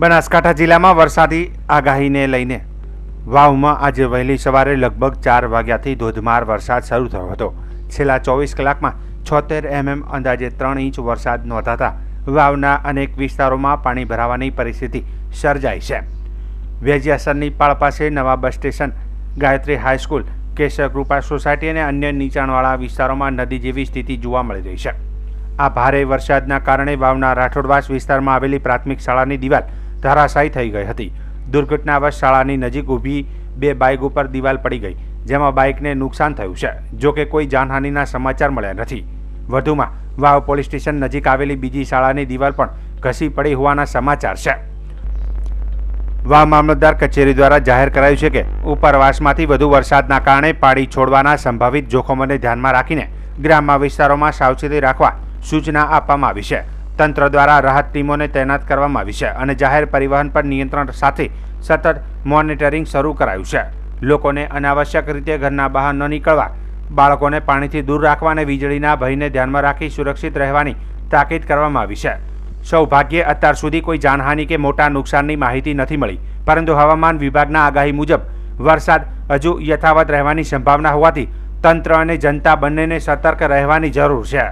બનાસકાંઠા જિલ્લામાં વરસાદી આગાહીને લઈને વાવમાં આજે વહેલી સવારે લગભગ ચાર વાગ્યાથી ધોધમાર વરસાદ શરૂ થયો હતો. છેલ્લા ચોવીસ કલાકમાં છોતેર એમએમ અંદાજે ત્રણ ઇંચ વરસાદ નોંધાતા વાવના અનેક વિસ્તારોમાં પાણી ભરાવાની પરિસ્થિતિ સર્જાઈ છે. વેજિયાસરની પાળ પાસે નવા bus station, Gayatri high school Keshar Krupa society અને અન્ય નીચાણવાળા વિસ્તારોમાં નદી જેવી સ્થિતિ જોવા મળી રહી છે. આ ભારે વરસાદના કારણે વાવના રાઠોડવાસ વિસ્તારમાં આવેલી પ્રાથમિક શાળાની દિવાલ ધરાશાયી થઈ ગઈ હતી. દુર્ઘટનાવશ શાળાની નજીક ઊભી બે બાઇક ઉપર દિવાલ પડી ગઈ, જેમાં બાઇકને નુકસાન થયું છે. જો કે કોઈ જાનહાનિના સમાચાર મળ્યા નથી. વધુમાં, વાવ પોલીસ સ્ટેશન નજીક આવેલી બીજી શાળાની દિવાલ પણ ઘસી પડી હોવાના સમાચાર છે. વાવ મામલતદાર કચેરી દ્વારા જાહેર કરાયું છે કે, ઉપરવાસમાંથી વધુ વરસાદના કારણે પાડી છોડવાના સંભવિત જોખમોને ધ્યાનમાં રાખીને ગ્રામ્ય વિસ્તારોમાં સાવચેતી રાખવા સૂચના આપવામાં આવી છે. તંત્ર દ્વારા રાહત ટીમોને તૈનાત કરવામાં આવી છે અને જાહેર પરિવહન પર નિયંત્રણ સાથે સતત મોનિટરિંગ શરૂ કરાયું છે. લોકોને અનાવશ્યક રીતે ઘરના બહાર ન નીકળવા, બાળકોને પાણીથી દૂર રાખવા અને વીજળીના ભયને ધ્યાનમાં રાખી સુરક્ષિત રહેવાની તાકીદ કરવામાં આવી છે. સૌભાગ્યે અત્યાર સુધી કોઈ જાનહાનિ કે મોટા નુકસાનની માહિતી નથી મળી, પરંતુ હવામાન વિભાગના આગાહી મુજબ વરસાદ હજુ યથાવત રહેવાની સંભાવના હોવાથી તંત્ર અને જનતા બંનેને સતર્ક રહેવાની જરૂર છે.